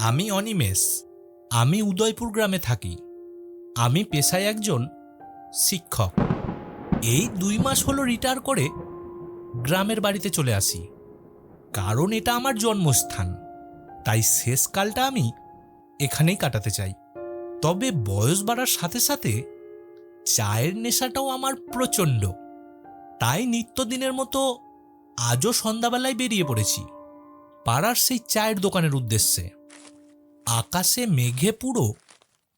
আমি অনিমেষ। আমি উদয়পুর গ্রামে থাকি। আমি পেশায় একজন শিক্ষক। এই দুই মাস হলো রিটায়ার করে গ্রামের বাড়িতে চলে আসি। কারণ এটা আমার জন্মস্থান। তাই শেষকালটা আমি এখানেই কাটাতে চাই। তবে বয়স বাড়ার সাথে সাথে চায়ের নেশাটাও আমার প্রচণ্ড। তাই নিত্যদিনের মতো আজও সন্ধ্যাবেলায় বেরিয়ে পড়েছি। পাড়ার সেই চায়ের দোকানের উদ্দেশ্যে। আকাশে মেঘে পুরো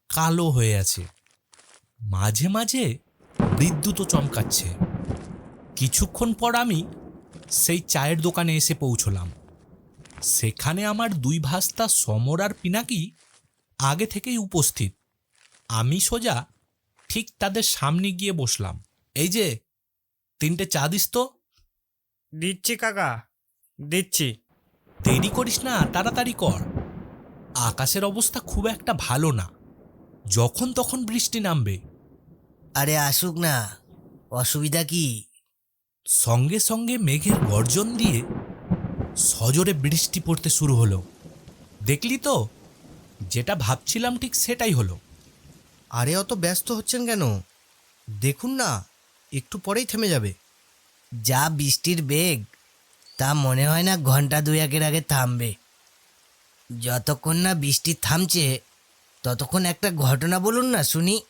কালো হয়ে আছে। মাঝে মাঝে বিদ্যুৎও চমকাচ্ছে। কিছুক্ষণ পর আমি সেই চায়ের দোকানে এসে পৌঁছলাম। সেখানে আমার দুই ভাস্তা সমর আর পিনাকি আগে থেকেই উপস্থিত। আমি সোজা ঠিক তাদের সামনে গিয়ে বসলাম। এই যে তিনটে চা দিস তো। দিচ্ছি কাকা দিচ্ছি। দেরি করিস না তাড়াতাড়ি কর। আকাশের অবস্থা খুব একটা ভালো না। যখন তখন বৃষ্টি নামবে। আরে আসুক না অসুবিধা কি? সঙ্গে সঙ্গে মেঘের গর্জন দিয়ে সজোরে বৃষ্টি পড়তে শুরু হলো। দেখলি তো? যেটা ভাবছিলাম ঠিক সেটাই হলো। আরে অত ব্যস্ত হচ্ছেন কেন? দেখুন না একটু পরেই থেমে যাবে। যা বৃষ্টির বেগ তা মনে হয় না ঘণ্টা দুয়েকের আগে থামবে। যতক্ষণ না বৃষ্টি থামছে ততক্ষণ একটা ঘটনা বলুন না শুনি।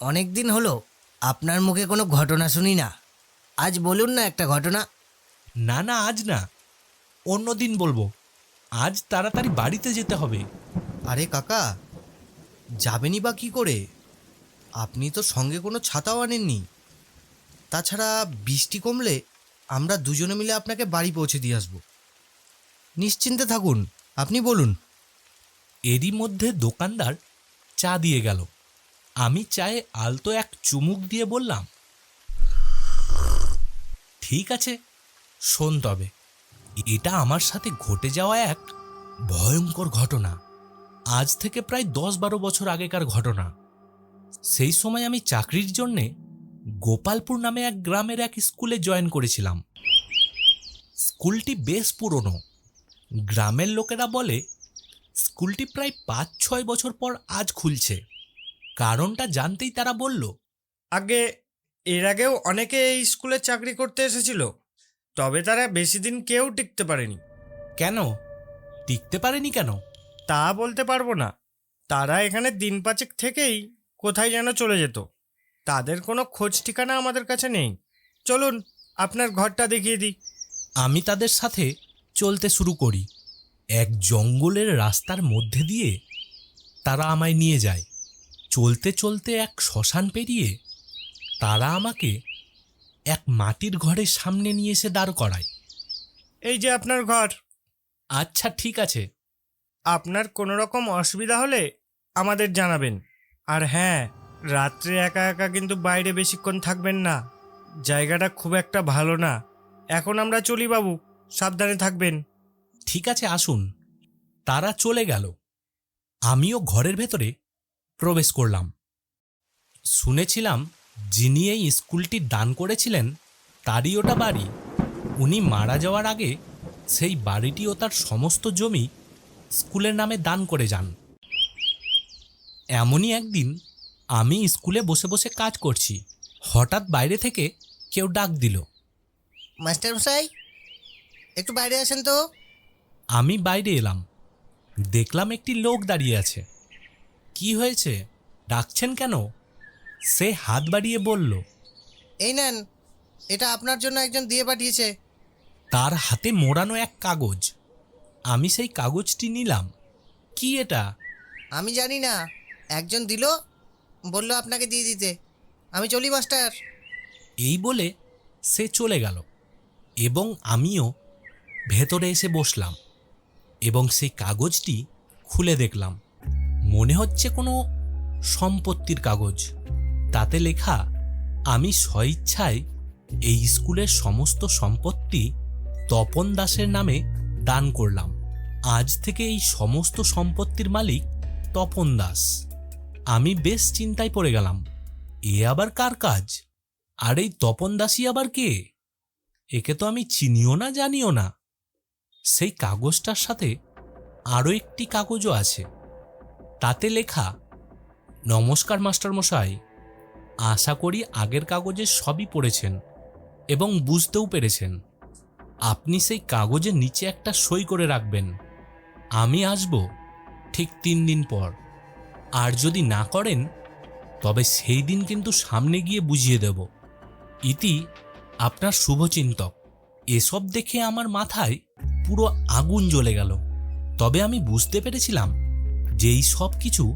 অনেক দিন হলো আপনার মুখে কোনো ঘটনা শুনি না। আজ বলুন না একটা ঘটনা। না না আজ না। অন্য দিন বলব। আজ তাড়াতাড়ি বাড়িতে যেতে হবে। আরে কাকা যাবেনই বা কি করে? আপনি তো সঙ্গে কোনো ছাতাও আনেননি। তাছাড়া বৃষ্টি কমলে আমরা দুজনে মিলে আপনাকে বাড়ি পৌঁছে দিয়ে আসব। নিশ্চিন্তে থাকুন। আপনি বলুন। এরই মধ্যে দোকানদার চা দিয়ে গেল। আমি চায়ে আলতো এক চুমুক দিয়ে বললাম, ঠিক আছে, শোন তবে। এটা আমার সাথে ঘটে যাওয়া এক ভয়ঙ্কর ঘটনা। আজ থেকে প্রায় দশ বারো বছর আগেকার ঘটনা। সেই সময় আমি চাকরির জন্যে গোপালপুর নামে এক গ্রামের এক স্কুলে জয়েন করেছিলাম। স্কুলটি বেশ পুরনো। গ্রামের লোকেরা বলে স্কুলটি প্রায় পাঁচ ছয় বছর পর আজ খুলছে। কারণটা জানতেই তারা বলল আগে এর আগেও অনেকে এই স্কুলে চাকরি করতে এসেছিল তবে তারা বেশি দিন কেউ টিকতে পারেনি। কেন? টিকতে পারেনি কেন? তা বলতে পারব না। তারা এখানে দিন পাঁচেক থেকেই কোথায় যেন চলে যেত। তাদের কোনো খোঁজ ঠিকানা আমাদের কাছে নেই। চলুন আপনার ঘরটা দেখিয়ে দিই। আমি তাদের সাথে চলতে শুরু করি। এক জঙ্গলের রাস্তার মধ্যে দিয়ে তারা আমায় নিয়ে যায়। চলতে চলতে এক শ্মশান পেরিয়ে তারা আমাকে এক মাটির ঘরের সামনে নিয়ে এসে দাঁড় করায়। এই যে আপনার ঘর। আচ্ছা ঠিক আছে। আপনার কোনো রকম অসুবিধা হলে আমাদের জানাবেন। আর হ্যাঁ রাত্রে একা একা কিন্তু বাইরে বেশিক্ষণ থাকবেন না। জায়গাটা খুব একটা ভালো না। এখন আমরা চলি বাবু। সাবধানে থাকবেন। ঠিক আছে আসুন। তারা চলে গেল। আমিও ঘরের ভেতরে প্রবেশ করলাম। শুনেছিলাম যিনি এই স্কুলটি দান করেছিলেন তারই ওটা বাড়ি। উনি মারা যাওয়ার আগে সেই বাড়িটি ও তার সমস্ত জমি স্কুলের নামে দান করে যান। এমনই একদিন আমি স্কুলে বসে বসে কাজ করছি। হঠাৎ বাইরে থেকে কেউ ডাক দিল। মাস্টার মশাই একটু বাইরে আসেন তো। আমি বাইরে এলাম। দেখলাম একটি লোক দাঁড়িয়ে আছে। কি হয়েছে? ডাকছেন কেন? সে হাত বাড়িয়ে বলল এই নেন এটা আপনার জন্য একজন দিয়ে পাঠিয়েছে। তার হাতে মোড়ানো এক কাগজ। আমি সেই কাগজটি নিলাম। কি এটা? আমি জানি না। একজন দিল বলল আপনাকে দিয়ে দিতে। আমি চলি মাস্টার। এই বলে সে চলে গেল। এবং আমিও ভেতরে এসে বসলাম এবং সেই কাগজটি খুলে দেখলাম। মনে হচ্ছে কোনো সম্পত্তির কাগজ। তাতে লেখা, আমি স্বইচ্ছায় এই স্কুলের সমস্ত সম্পত্তি তপন দাসের নামে দান করলাম। আজ থেকে এই সমস্ত সম্পত্তির মালিক তপন দাস। আমি বেশ চিন্তায় পড়ে গেলাম, এ আবার কার কাজ? আর এই তপন দাসই আবার কে? একে তো আমি চিনিও না, জানিও না। সেই কাগজটার সাথে আরও একটি কাগজও আছে। তাতে লেখা, নমস্কার মাস্টারমশাই আশা করি আগের কাগজে সবই পড়েছেন এবং বুঝতেও পেরেছেন। আপনি সেই কাগজের নিচে একটা সই করে রাখবেন। আমি আসব ঠিক তিন দিন পর। আর যদি না করেন, তবে সেই দিন কিন্তু সামনে গিয়ে বুঝিয়ে দেব। ইতি আপনার শুভচিন্তক। এসব দেখে আমার মাথায় পুরো আগুন জ্বলে গেল। তবে আমি বুঝতে পেরেছিলাম যে এই সব কিছু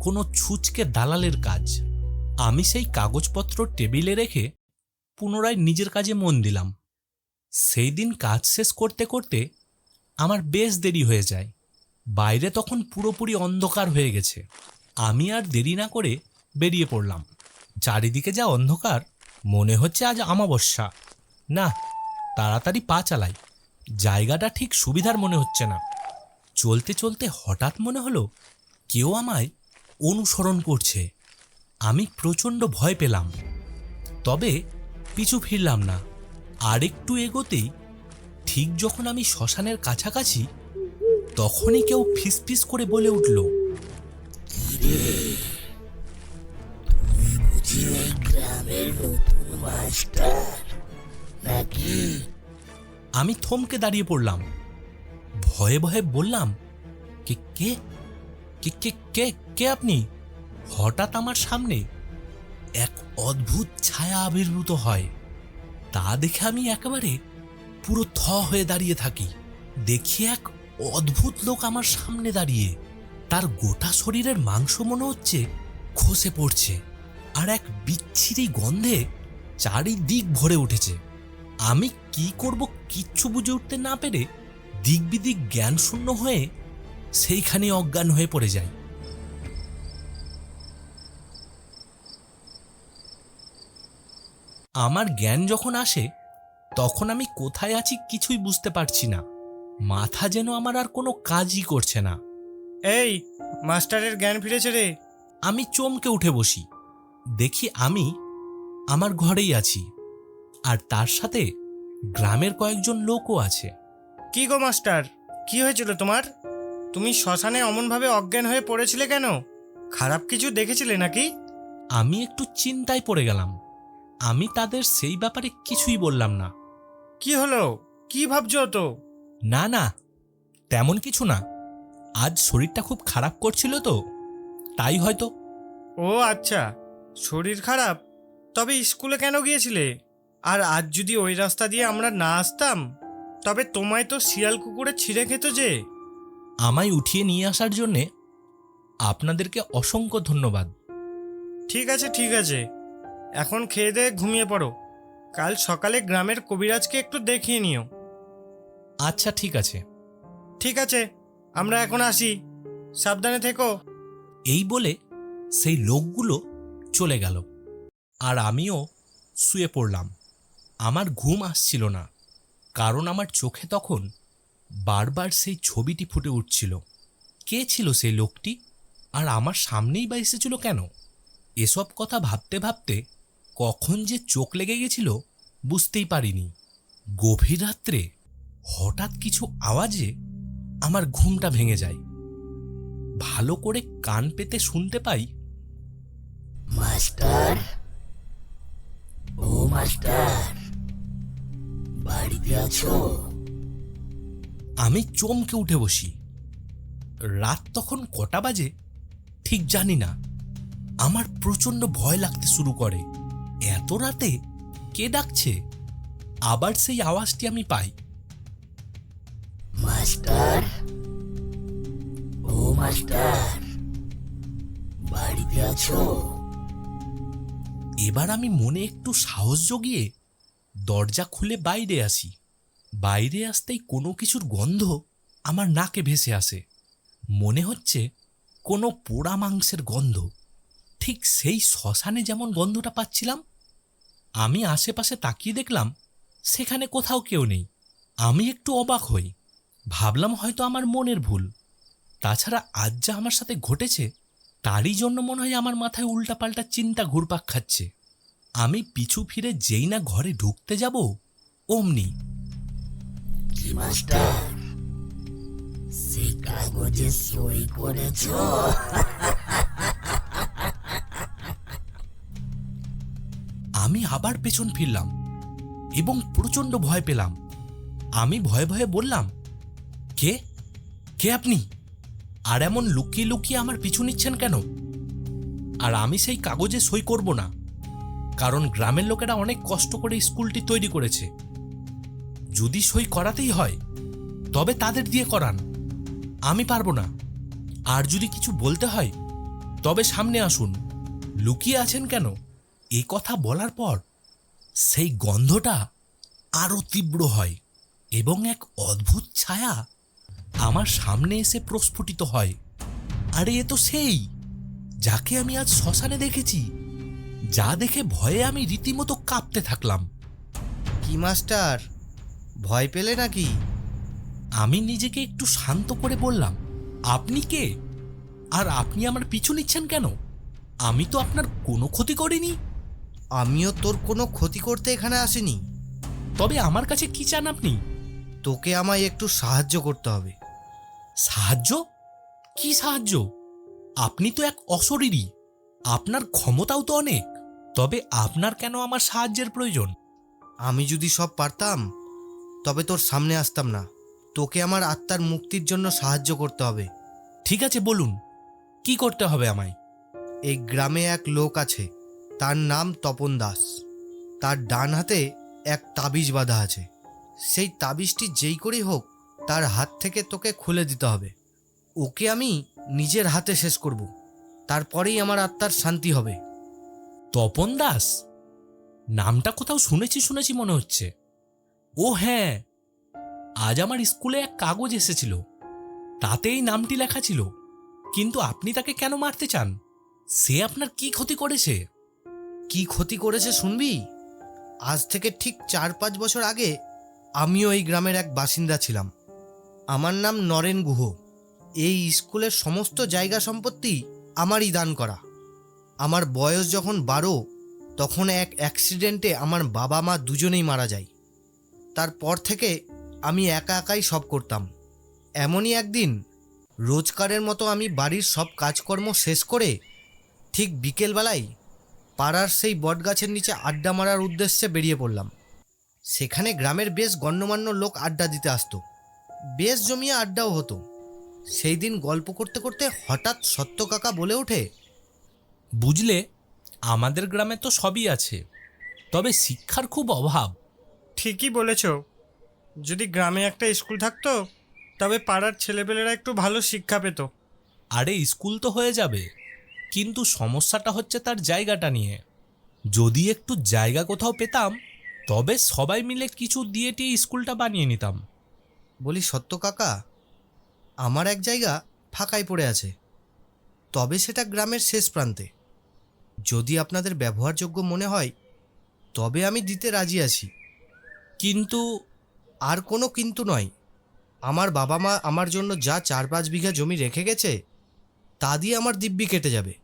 কোনো ছুচকে দালালের কাজ। আমি সেই কাগজপত্র টেবিলে রেখে পুনরায় নিজের কাজে মন দিলাম। সেই দিন কাজ শেষ করতে করতে আমার বেশ দেরি হয়ে যায়। বাইরে তখন পুরোপুরি অন্ধকার হয়ে গেছে। আমি আর দেরি না করে বেরিয়ে পড়লাম। চারিদিকে যা অন্ধকার, মনে হচ্ছে আজ আমাবস্যা। না, তাড়াতাড়ি পা চালাই। জায়গাটা ঠিক সুবিধার মনে হচ্ছে না। চলতে চলতে হঠাৎ মনে হলো, কেউ আমায় অনুসরণ করছে। আমি প্রচণ্ড ভয় পেলাম। তবে পিছু ফিরলাম না। আরেকটু এগোতেই ঠিক যখন আমি শ্মশানের কাছাকাছি, তখনই কেউ ফিসফিস করে বলে উঠল আমি থমকে দাঁড়িয়ে পড়লাম। ভয়ে ভয়ে বললাম, কে কে কে কে কে কে আপনি? হঠাৎ আমার সামনে এক অদ্ভুত ছায়া আবির্ভূত হয়। তা দেখে আমি একেবারে পুরো থ হয়ে দাঁড়িয়ে থাকি। দেখি এক অদ্ভুত লোক আমার সামনে দাঁড়িয়ে। তার গোটা শরীরের মাংস মনে হচ্ছে খসে পড়ছে আর এক বিচ্ছিরি গন্ধে চারিদিক ভরে উঠেছে। আমি কি করব কিচ্ছু বুঝে উঠতে না পেরে দিক বিদিক জ্ঞান শূন্য হয়ে সেইখানে অজ্ঞান হয়ে পড়ে যাই। আমার জ্ঞান যখন আসে তখন আমি কোথায় আছি কিছুই বুঝতে পারছি না। মাথা যেন আমার আর কোনো কাজই করছে না। এই মাস্টারের জ্ঞান ফিরেছে রে। আমি চমকে উঠে বসি। দেখি আমি আমার ঘরেই আছি। আর তার সাথে গ্রামের কয়েকজন লোকও আছে। কি গো মাস্টার? কি হয়েছিল তোমার? তুমি শ্মশানে অমনভাবে অজ্ঞান হয়ে পড়েছিলে কেন? খারাপ কিছু দেখেছিলে নাকি? আমি একটু চিন্তায় পড়ে গেলাম। আমি তাদের সেই ব্যাপারে কিছুই বললাম না। কি হলো? কি ভাবছ তো না না তেমন কিছু না। আজ শরীরটা খুব খারাপ করছিল তো তাই হয়তো। ও আচ্ছা শরীর খারাপ? তবে স্কুলে কেন গিয়েছিলে? আর আজ যদি ওই রাস্তা দিয়ে আমরা না আসতাম তবে তোমায় তো শিয়াল কুকুরে ছিঁড়ে খেত যে। আমায় উঠিয়ে নিয়ে আসার জন্যে আপনাদেরকে অসংখ্য ধন্যবাদ। ঠিক আছে ঠিক আছে। এখন খেয়ে দিয়ে ঘুমিয়ে পড়ো। কাল সকালে গ্রামের কবিরাজকে একটু দেখিয়ে নিও। আচ্ছা ঠিক আছে। ঠিক আছে আমরা এখন আসি। সাবধানে থেকো। এই বলে সেই লোকগুলো চলে গেল। আর আমিও শুয়ে পড়লাম। আমার ঘুম আসছিল না, কারণ আমার চোখে তখন বারবার সেই ছবিটি ফুটে উঠছিল। কে ছিল সেই লোকটি? আর আমার সামনেই বা এসেছিল কেন? এসব কথা ভাবতে ভাবতে কখন যে চোখ লেগে গেছিল বুঝতেই পারিনি। গভীর রাত্রে হঠাৎ কিছু আওয়াজে আমার ঘুমটা ভেঙে যায়। ভালো করে কান পেতে শুনতে পাই, মাস্টার? ও মাস্টার? বাড়িতে আছো? আমি চমকে উঠে বসি। রাত তখন কটা বাজে? ঠিক জানি না। আমার প্রচণ্ড ভয় লাগতে শুরু করে। এত রাতে কে ডাকছে? আবার সেই আওয়াজটি আমি পাই। মাস্টার? ও মাস্টার বাড়িতে আছো? এবার আমি মনে একটু সাহস জগিয়ে দরজা খুলে বাইরে আসি। বাইরে আসতেই কোনো কিছুর গন্ধ আমার নাকে ভেসে আসে। মনে হচ্ছে কোনো পোড়া মাংসের গন্ধ। ঠিক সেই শ্মশানে যেমন গন্ধটা পাচ্ছিলাম, আমি আশেপাশে তাকিয়ে দেখলাম সেখানে কোথাও কেউ নেই। আমি একটু অবাক হই। ভাবলাম হয়তো আমার মনের ভুল। তাছাড়া আজ যা আমার সাথে ঘটেছে, তারই জন্য মনে হয় আমার মাথায় উল্টাপাল্টা চিন্তা ঘুরপাক খাচ্ছে। আমি পিছু ফিরে যেই না ঘরে ঢুকতে যাব অমনি। কি মাস্টার? সেই কাগজে সই করেছ? আমি আবার পেছন ফিরলাম এবং প্রচণ্ড ভয় পেলাম। আমি ভয়ে ভয়ে বললাম কে? কে আপনি? আর এমন লুকিয়ে লুকিয়ে আমার পিছু নিচ্ছেন কেন? আর আমি সেই কাগজে সই করব না। কারণ গ্রামের লোকেরা অনেক কষ্ট করে স্কুলটি তৈরি করেছে। যদি সই করাতেই হয়, তবে তাদের দিয়ে করান। আমি পারব না। আর যদি কিছু বলতে হয়, তবে সামনে আসুন। লুকিয়ে আছেন কেন? এই কথা বলার পর সেই গন্ধটা আরও তীব্র হয় এবং এক অদ্ভুত ছায়া আমার সামনে এসে প্রস্ফুটিত হয়। আরে, এ তো সেই, যাকে আমি আজ শ্মশানে দেখেছি। যা দেখে ভয়ে আমি রীতিমতো কাঁপতে থাকলাম। কি মাস্টার? ভয় পেলে নাকি? আমি নিজেকে একটু শান্ত করে বললাম আপনি কে? আর আপনি আমার পিছু নিচ্ছেন কেন? আমি তো আপনার কোনো ক্ষতি করিনি। আমিও তোর কোনো ক্ষতি করতে এখানে আসিনি। তবে আমার কাছে কি চান আপনি? তোকে আমায় একটু সাহায্য করতে হবে। সাহায্য? কি সাহায্য? আপনি তো এক অশরীরী। আপনার ক্ষমতাও তো অনেক। তবে আপনার কেন আমার সাহায্যের প্রয়োজন? আমি যদি সব পারতাম, তবে তোর সামনে আসতাম না। তোকে আমার আত্মার মুক্তির জন্য সাহায্য করতে হবে। ঠিক আছে, বলুন, কি করতে হবে আমায়? এই গ্রামে এক লোক আছে, তার নাম তপন দাস। তার ডান হাতে এক তাবিজ বাঁধা আছে। সেই তাবিজটি যেই করেই হোক, তার হাত থেকে তোকে খুলে দিতে হবে। ওকে আমি নিজের হাতে শেষ করব। তারপরেই আমার আত্মার শান্তি হবে। তপন দাস? নামটা কোথাও শুনেছি শুনেছি মনে হচ্ছে। ও হ্যাঁ আজ আমার স্কুলে এক কাগজ এসেছিল। তাতে এই নামটি লেখা ছিল। কিন্তু আপনি তাকে কেন মারতে চান? সে আপনার কি ক্ষতি করেছে? কি ক্ষতি করেছে শুনবি? আজ থেকে ঠিক চার পাঁচ বছর আগে আমিও এই গ্রামের এক বাসিন্দা ছিলাম। আমার নাম নরেন গুহ। এই স্কুলের সমস্ত জায়গা সম্পত্তি আমারই দান করা। আমার বয়স যখন বারো, তখন এক অ্যাক্সিডেন্টে আমার বাবা মা দুজনেই মারা যায়। তারপর থেকে আমি একা একাই সব করতাম। এমনই একদিন রোজকারের মতো আমি বাড়ির সব কাজকর্ম শেষ করে ঠিক বিকেলবেলায় পাড়ার সেই বটগাছের নিচে আড্ডা মারার উদ্দেশ্যে বেরিয়ে পড়লাম। সেখানে গ্রামের বেশ গণ্যমান্য লোক আড্ডা দিতে আসতো। বেশ জমিয়ে আড্ডাও হতো। সেই দিন গল্প করতে করতে হঠাৎ সত্য কাকা বলে ওঠে বুঝলে আমাদের গ্রামে তো সবই আছে। তবে শিক্ষার খুব অভাব। ঠিকই বলেছ। যদি গ্রামে একটা স্কুল থাকতো তবে পাড়ার ছেলেপেলেরা একটু ভালো শিক্ষা পেত। আরে স্কুল তো হয়ে যাবে। কিন্তু সমস্যাটা হচ্ছে তার জায়গাটা নিয়ে। যদি একটু জায়গা কোথাও পেতাম তবে সবাই মিলে কিছু দিয়ে টিয়ে স্কুলটা বানিয়ে নিতাম। বলি সত্য কাকা আমার এক জায়গা ফাঁকাই পড়ে আছে। তবে সেটা গ্রামের শেষ প্রান্তে। যদি আপনাদের ব্যবহারযোগ্য মনে হয়, তবে আমি দিতে রাজি আছি। কিন্তু আর কোনো কিন্তু নয়, আমার বাবা মা আমার জন্য যা চার পাঁচ বিঘা জমি রেখে গেছে, তা দিয়ে আমার দিব্যি কেটে যাবে।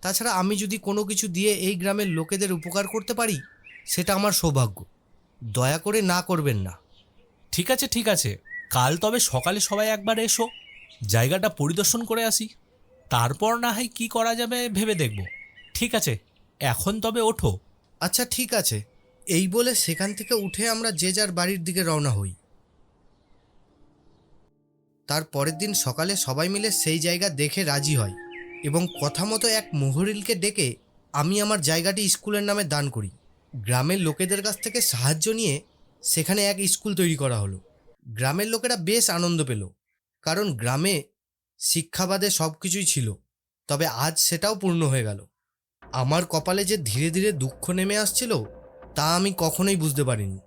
তাছাড়া আমি যদি কোনো কিছু দিয়ে এই গ্রামের লোকেদের উপকার করতে পারি, সেটা আমার সৌভাগ্য। দয়া করে না করবেন না। ঠিক আছে ঠিক আছে। কাল তবে সকালে সবাই একবার এসো। জায়গাটা পরিদর্শন করে আসি। তারপর না হয় কি করা যাবে ভেবে দেখব। ঠিক আছে, এখন তবে ওঠো। আচ্ছা ঠিক আছে। এই বলে সেখান থেকে উঠে আমরা যে যার বাড়ির দিকে রওনা হই। তার পরের দিন সকালে সবাই মিলে সেই জায়গা দেখে রাজি হয় এবং কথা মতো এক মোহরিলকে ডেকে আমি আমার জায়গাটি স্কুলের নামে দান করি। গ্রামের লোকেদের কাছ থেকে সাহায্য নিয়ে সেখানে এক স্কুল তৈরি করা হলো। গ্রামের লোকেরা বেশ আনন্দ পেল, কারণ গ্রামে শিক্ষাবাদে সব কিছুই ছিল, তবে আজ সেটাও পূর্ণ হয়ে গেল। আমার কপালে যে ধীরে ধীরে দুঃখ নেমে আসছিল তা আমি কখনোই বুঝতে পারিনি।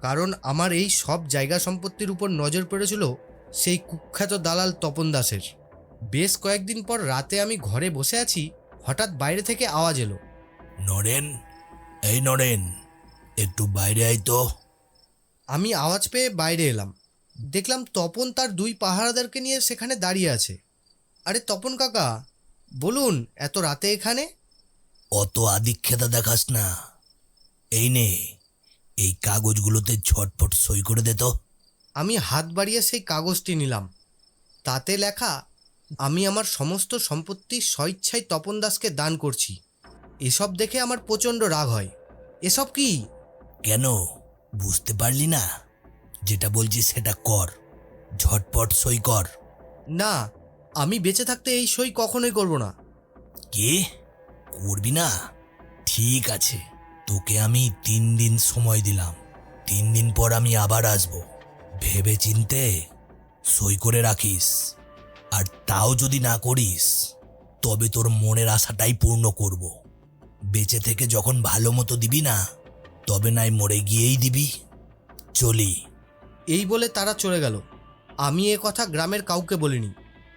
কারণ আমার এই সব জায়গা সম্পত্তির উপর নজর পড়েছিল সেই কুখ্যাত দালাল তপন দাসের। বেশ কয়েকদিন পর রাতে আমি ঘরে বসে আছি হঠাৎ বাইরে থেকে আওয়াজ এলো। নরেন এই নরেন একটু বাইরে আই তো। আমি আওয়াজ পেয়ে বাইরে এলাম। দেখলাম তপন তার দুই পাহারাদারকে নিয়ে সেখানে দাঁড়িয়ে আছে। আরে তপন কাকা বলুন এত রাতে এখানে? অত আদিক্ষেতা দেখাস না। এই নে এই কাগজগুলোতে ঝটপট সই করে দে তো। আমি হাত বাড়িয়ে সেই কাগজটি নিলাম। তাতে লেখা আমি আমার সমস্ত সম্পত্তি স্বইচ্ছায় তপন দাসকে দান করছি। এসব দেখে আমার প্রচণ্ড রাগ হয়। এসব কি? কেন? বুঝতে পারলি না? যেটা বলছি সেটা কর। ঝটপট সই কর। না আমি বেঁচে থাকতে এই সই কখনোই করব না। কে? করবি না? ঠিক আছে, তোকে আমি তিন দিন সময় দিলাম। তিন দিন পর আমি আবার আসব। ভেবে চিনতে সই করে রাখিস। আর তাও যদি না করিস, তবে তোর মনের আশাটাই পূর্ণ করব। বেঁচে থেকে যখন ভালো মতো দিবি না, তবে নাই মরে গিয়েই দিবি। চলি। এই বলে তারা চলে গেল। আমি এ কথা গ্রামের কাউকে বলিনি,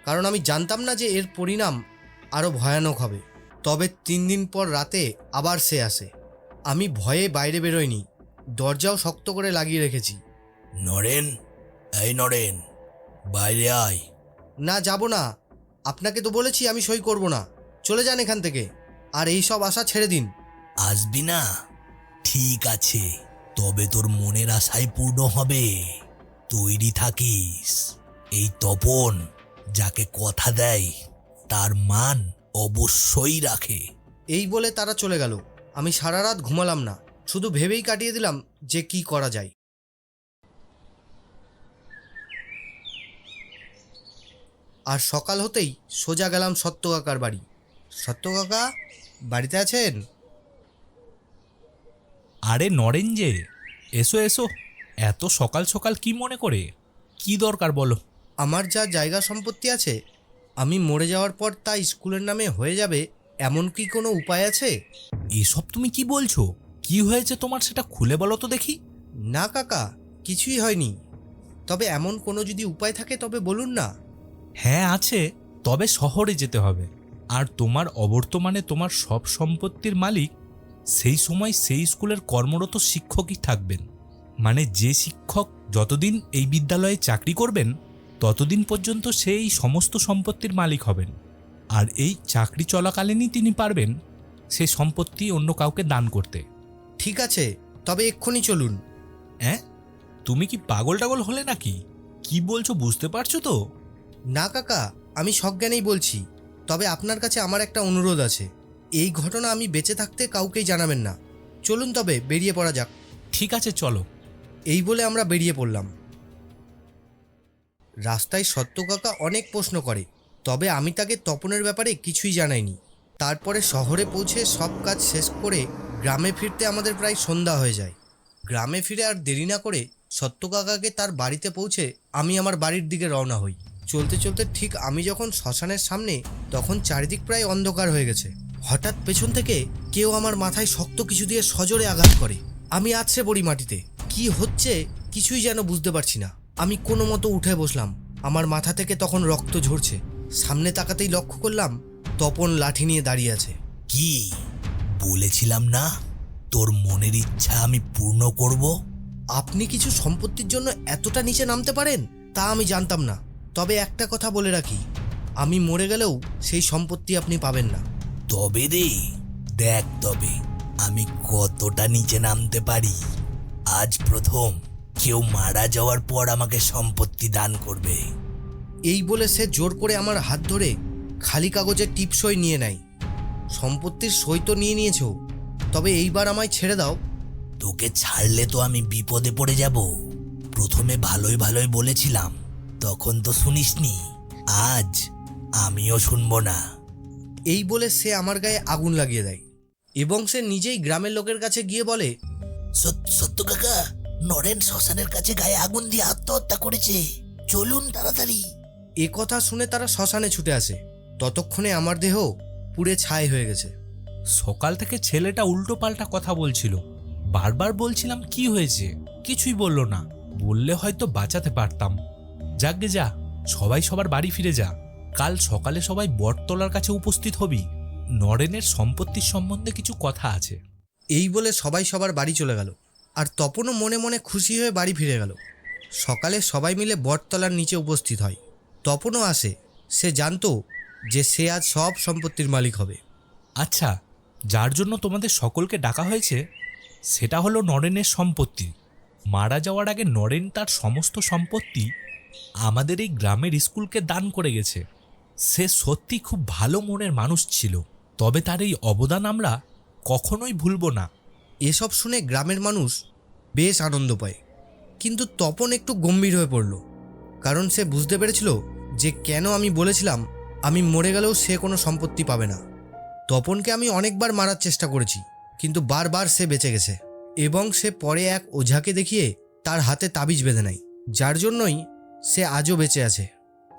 কারণ আমি জানতাম না যে এর পরিণাম আরও ভয়ানক হবে। তবে তিন দিন পর রাতে আবার সে আসে। আমি ভয়ে বাইরে বেরোইনি। দরজাও শক্ত করে লাগিয়ে রেখেছি। নরেন এই নরেন বাইরে আয়। না যাব না। আপনাকে তো বলেছি আমি সই করব না। চলে যান এখান থেকে। আর এই সব আশা ছেড়ে দিন। আসবি না? ঠিক আছে। তবে তোর মনের আশাই পূর্ণ হবে। তৈরি থাকিস। এই তপন যাকে কথা দেয় তার মান অবশ্যই রাখে। এই বলে তারা চলে গেল। আমি সারা রাত ঘুমালাম না। শুধু ভেবেই কাটিয়ে দিলাম যে কি করা যায়। আর সকাল হতেই সোজা গেলাম সত্য কাকার বাড়ি। সত্য কাকা বাড়িতে আছেন? আরে নরেন যে এসো এসো। এত সকাল সকাল কি মনে করে? কি দরকার বলো? আমার যা জায়গা সম্পত্তি আছে আমি মরে যাওয়ার পর তা স্কুলের নামে হয়ে যাবে এমন কি কোনো উপায় আছে? এসব তুমি কি বলছো? কি হয়েছে তোমার সেটা খুলে বলো তো দেখি। না কাকা কিছুই হয়নি। তবে এমন কোনো যদি উপায় থাকে তবে বলুন না। হ্যাঁ আছে। তবে শহরে যেতে হবে। আর তোমার অবর্তমানে তোমার সব সম্পত্তির মালিক সেই সময় সেই স্কুলের কর্মরত শিক্ষকই থাকবেন। মানে যে শিক্ষক যতদিন এই বিদ্যালয়ে চাকরি করবেন ততদিন পর্যন্ত সেই সমস্ত সম্পত্তির মালিক হবেন। আর এই চাকরি চলাকালীনই তিনি পারবেন সেই সম্পত্তি অন্য কাউকে দান করতে। ঠিক আছে তবে এক্ষুনি চলুন। হ্যাঁ তুমি কি পাগল টাগল হলে নাকি? কি বলছো বুঝতে পারছ তো? না কাকা আমি সজ্ঞানেই বলছি তবে আপনার কাছে আমার একটা অনুরোধ আছে। এই ঘটনা আমি বেঁচে থাকতে কাউকেই জানাবেন না। চলুন তবে বেরিয়ে পড়া যাক। ঠিক আছে চলো। এই বলে আমরা বেরিয়ে পড়লাম। রাস্তায় সত্য কাকা অনেক প্রশ্ন করে, তবে আমি তাকে তপনের ব্যাপারে কিছুই জানাইনি। তারপরে শহরে পৌঁছে সব কাজ শেষ করে গ্রামে ফিরতে আমাদের প্রায় সন্ধ্যা হয়ে যায়। গ্রামে ফিরে আর দেরি না করে সত্য কাকাকে তার বাড়িতে পৌঁছে আমি আমার বাড়ির দিকে রওনা হই। চলতে চলতে ঠিক আমি যখন শ্মশানের সামনে, তখন চারিদিক প্রায় অন্ধকার হয়ে গেছে। হঠাৎ পেছন থেকে কেউ আমার মাথায় শক্ত কিছু দিয়ে সজোরে আঘাত করে। আমি আছড়ে পড়ি মাটিতে। কি হচ্ছে কিছুই যেন বুঝতে পারছি না। আমি কোনো মতো উঠে বসলাম। আমার মাথা থেকে তখন রক্ত ঝরছে। সামনে তাকাতেই লক্ষ্য করলাম তপন লাঠি নিয়ে দাঁড়িয়ে আছে। কি? বলেছিলাম না? তোর মনের ইচ্ছা আমি পূর্ণ করব? আপনি কিছু সম্পত্তির জন্য এতটা নিচে নামতে পারেন তা আমি জানতাম না। তবে একটা কথা বলে রাখি আমি মরে গেলেও সেই সম্পত্তি আপনি পাবেন না। তবে রে দেখ তবে আমি কতটা নিচে নামতে পারি। আজ প্রথম। কেউ মারা যাওয়ার পর আমাকে সম্পত্তি দান করবে। এই বলে সে জোর করে আমার হাত ধরে খালি কাগজের টিপসই নিয়ে নেয়। সম্পত্তির সই তো নিয়ে নিয়েছো তবে এইবার আমায় ছেড়ে দাও। তোকে ছাড়লে তো আমি বিপদে পড়ে যাব। প্রথমে ভালোই ভালোই বলেছিলাম তখন তো শুনিসনি আজ আমিও শুনব না। এই বলে সে আমার গায়ে আগুন লাগিয়ে দেয় এবং সে নিজেই গ্রামের লোকের কাছে গিয়ে বলে সত- সত্য কাকা নরেন শ্মশানের কাছে গায়ে আগুন দিয়ে আত্মহত্যা করেছে। চলুন তাড়াতাড়ি। এ কথা শুনে তারা শ্মশানে ছুটে আসে। ততক্ষণে আমার দেহ পুড়ে ছাই হয়ে গেছে। সকাল থেকে ছেলেটা উল্টো পাল্টা কথা বলছিল। বারবার বলছিলাম কি হয়েছে? কিছুই বলল না। বললে হয়তো বাঁচাতে পারতাম। যাকগে যা সবাই সবার বাড়ি ফিরে যা। কাল সকালে সবাই বটতলার কাছে উপস্থিত হবি। নরেনের সম্পত্তির সম্বন্ধে কিছু কথা আছে। এই বলে সবাই সবার বাড়ি চলে গেল। আর তপনও মনে মনে খুশি হয়ে বাড়ি ফিরে গেল। সকালে সবাই মিলে বটতলার নিচে উপস্থিত হয়। তপনও আসে। সে জানতো যে সে আজ সব সম্পত্তির মালিক হবে। আচ্ছা যার জন্য তোমাদের সকলকে ডাকা হয়েছে, সেটা হলো নরেনের সম্পত্তি। মারা যাওয়ার আগে নরেন তার সমস্ত সম্পত্তি আমাদের এই গ্রামের স্কুলকে দান করে গেছে। সে সত্যি খুব ভালো মনের মানুষ ছিল। তবে তার এই অবদান আমরা কখনোই ভুলব না। এসব শুনে গ্রামের মানুষ বেশ আনন্দ পায়। কিন্তু তপন একটু গম্ভীর হয়ে পড়ল। কারণ সে বুঝতে পেরেছিল যে কেন আমি বলেছিলাম আমি মরে গেলেও সে কোনো সম্পত্তি পাবে না। তপনকে আমি অনেকবার মারার চেষ্টা করেছি, কিন্তু বারবার সে বেঁচে গেছে এবং সে পরে এক ওঝাকে দেখিয়ে তার হাতে তাবিজ বেঁধে নেয়, যার জন্যই সে আজও বেঁচে আছে।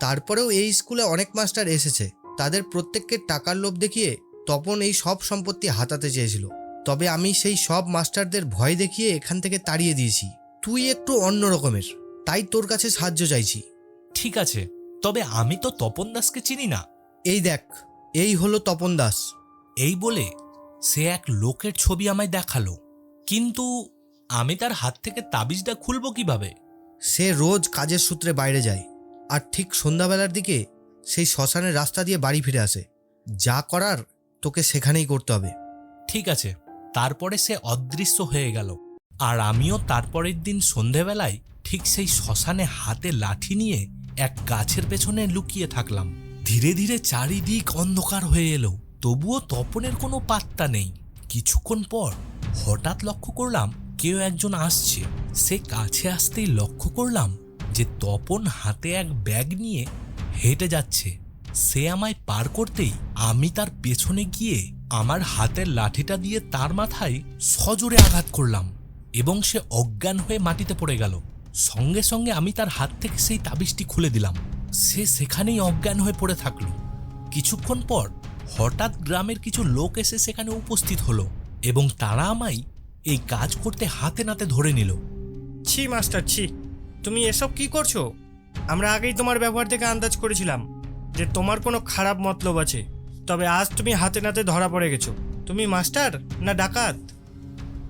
তারপরেও এই স্কুলে অনেক মাস্টার এসেছে, তাদের প্রত্যেককে টাকার লোভ দেখিয়ে তপন এই সব সম্পত্তি হাতাতে চেয়েছিল। তবে আমি সেই সব মাস্টারদের ভয় দেখিয়ে এখান থেকে তাড়িয়ে দিয়েছি। তুই একটু অন্য রকমের। তাই তোর কাছে সাহায্য চাইছি। ঠিক আছে। তবে আমি তো তপন দাসকে চিনি না। এই দেখ এই হলো তপন দাস। এই বলে সে এক লোকের ছবি আমায় দেখাল। কিন্তু আমি তার হাত থেকে তাবিজটা খুলবো কীভাবে? সে রোজ কাজের সূত্রে বাইরে যায়। আর ঠিক সন্ধ্যাবেলার দিকে সেই শ্মশানের রাস্তা দিয়ে বাড়ি ফিরে আসে। যা করার তোকে সেখানেই করতে হবে। ঠিক আছে। তারপরে সে অদৃশ্য হয়ে গেল। আর আমিও তারপরের দিন সন্ধেবেলায় ঠিক সেই শ্মশানে হাতে লাঠি নিয়ে এক গাছের পেছনে লুকিয়ে থাকলাম। ধীরে ধীরে চারিদিক অন্ধকার হয়ে এলো। তবুও তপনের কোনো পাত্তা নেই। কিছুক্ষণ পর হঠাৎ লক্ষ্য করলাম কেউ একজন আসছে। সে কাছে আসতেই লক্ষ্য করলাম যে তপন হাতে এক ব্যাগ নিয়ে হেঁটে যাচ্ছে। সে আমায় পার করতেই আমি তার পেছনে গিয়ে আমার হাতের লাঠিটা দিয়ে তার মাথায় সজোরে আঘাত করলাম এবং সে অজ্ঞান হয়ে মাটিতে পড়ে গেল। সঙ্গে সঙ্গে আমি তার হাত থেকে সেই তাবিজটি খুলে দিলাম। সে সেখানেই অজ্ঞান হয়ে পড়ে থাকল। কিছুক্ষণ পর হঠাৎ গ্রামের কিছু লোক এসে সেখানে উপস্থিত হলো এবং তারা আমায় এই কাজ করতে হাতে নাতে ধরে নিল। ছি, মাস্টার, ছি। তুমি এসব কি করছ? আমরা আগেই তোমার ব্যবহার থেকে আন্দাজ করেছিলাম যে তোমার কোনো খারাপ মতলব আছে। তবে আজ তুমি হাতে নাতে ধরা পড়ে গেছো। তুমি মাস্টার না ডাকাত?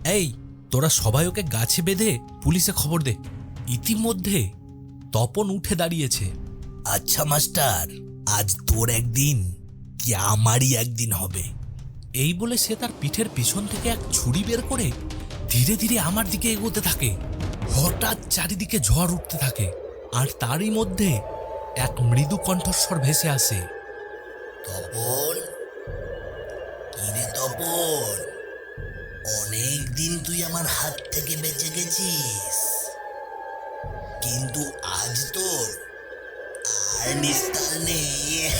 এই, তোরা সবাই ওকে গাছে বেঁধে পুলিশে খবর দে। ইতিমধ্যে তপন উঠে দাঁড়িয়েছে। আচ্ছা মাস্টার, আজ তোর একদিন, কি আমারই একদিন হবে। এই বলে সে তার পিঠের পিছন থেকে এক ছুরি বের করে ধীরে ধীরে আমার দিকে এগোতে থাকে। হঠাৎ চারিদিকে ঝড় উঠতে থাকে। আর তারই মধ্যে এক মৃদু কণ্ঠস্বর ভেসে আসে। তপন কিরে তপন? অনেক দিন তুই আমার হাত থেকে বেঁচে গেছিস। কিন্তু আজ তোর আর নিস্তার নেই।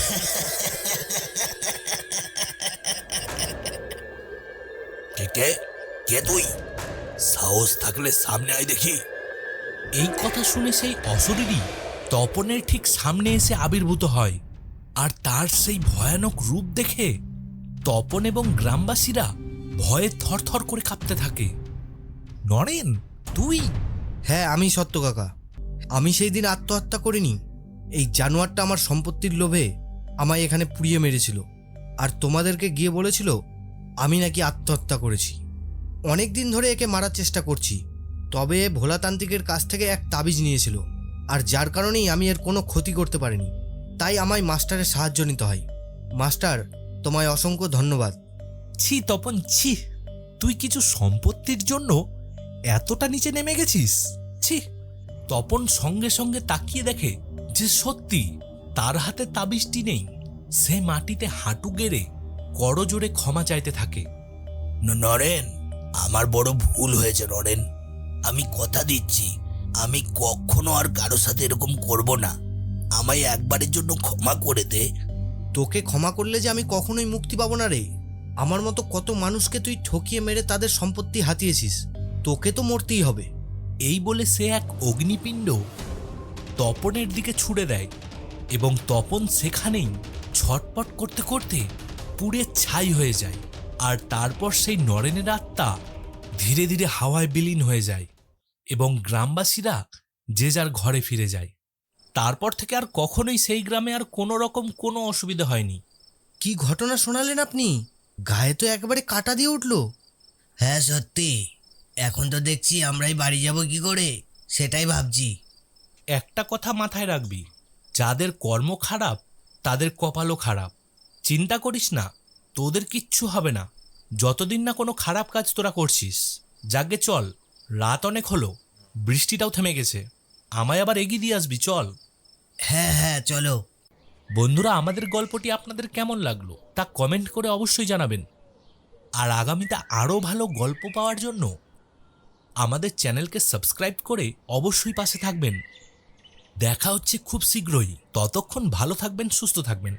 কে কে? কে তুই? সাহস থাকলে সামনে আয় দেখি। এই কথা শুনে সেই অশরীরই তপনের ঠিক সামনে এসে আবির্ভূত হয়। আর তার সেই ভয়ানক রূপ দেখে তপন এবং গ্রামবাসীরা ভয়ে থরথর করে কাঁপতে থাকে। নরেন, তুই? হ্যাঁ আমি সত্য কাকা। আমি সেই দিন আত্মহত্যা করিনি। এই জানোয়ারটা আমার সম্পত্তির লোভে আমায় এখানে পুড়িয়ে মেরেছিল। আর তোমাদেরকে গিয়ে বলেছিল, আমি নাকি আত্মহত্যা করেছি। অনেক দিন ধরে একে মারার চেষ্টা করছি, তবে ভোলাতান্ত্রিকের কাছ থেকে এক তাবিজ নিয়েছিল। আর যার কারণেই আমি এর কোনো ক্ষতি করতে পারিনি। তাই আমায় মাস্টারের সাহায্য নিতে হয়। মাস্টার তোমায় অসংখ্য ধন্যবাদ। ছি তপন ছি। তুই কিছু সম্পত্তির জন্য এতটা নিচে নেমে গেছিস? ছি। তপন সঙ্গে সঙ্গে তাকিয়ে দেখে যে সত্যি তার হাতে তাবিজটি নেই। সে মাটিতে হাঁটু গেড়ে করজোরে ক্ষমা চাইতে থাকে। নরেন আমার বড় ভুল হয়েছে নরেন। আমি কথা দিচ্ছি। আমি কখনো আর কারও সাথে এরকম করব না। আমায় একবারের জন্য ক্ষমা করে দে। তোকে ক্ষমা করলে যে আমি কখনোই মুক্তি পাবো না রে। আমার মতো কত মানুষকে তুই ঠকিয়ে মেরে তাদের সম্পত্তি হাতিয়েছিস। তোকে তো মরতেই হবে। এই বলে সে এক অগ্নিপিণ্ড তপনের দিকে ছুড়ে দেয় এবং তপন সেখানেই ছটপট করতে করতে পুড়ে ছাই হয়ে যায় আর তারপর সেই নরেনের আত্মা ধীরে ধীরে হাওয়ায় বিলীন হয়ে যায় এবং গ্রামবাসীরা যে যার ঘরে ফিরে যায়। তারপর থেকে আর কখনোই সেই গ্রামে আর কোনো রকম কোনো অসুবিধা হয়নি। কি ঘটনা শোনালেন আপনি? গায়ে তো একেবারে কাটা দিয়ে উঠল। হ্যাঁ সত্যি। এখন তো দেখছি আমরাই বাড়ি যাব কি করে সেটাই ভাবছি। একটা কথা মাথায় রাখবি যাদের কর্ম খারাপ তাদের কপালও খারাপ। চিন্তা করিস না তোদের কিচ্ছু হবে না। যতদিন না কোনো খারাপ কাজ তোরা করছিস যাকে চল রাত অনেক হলো বৃষ্টিটাও থেমে গেছে। আমায় আবার এগিয়ে দিয়ে আসবি চল। হ্যাঁ হ্যাঁ চলো। বন্ধুরা, আমাদের গল্পটি আপনাদের কেমন লাগল তা কমেন্ট করে অবশ্যই জানাবেন। আর আগামীতে আরও ভালো গল্প পাওয়ার জন্য আমাদের চ্যানেলকে সাবস্ক্রাইব করে অবশ্যই পাশে থাকবেন। দেখা হচ্ছে খুব শীঘ্রই। ততক্ষণ ভালো থাকবেন, সুস্থ থাকবেন।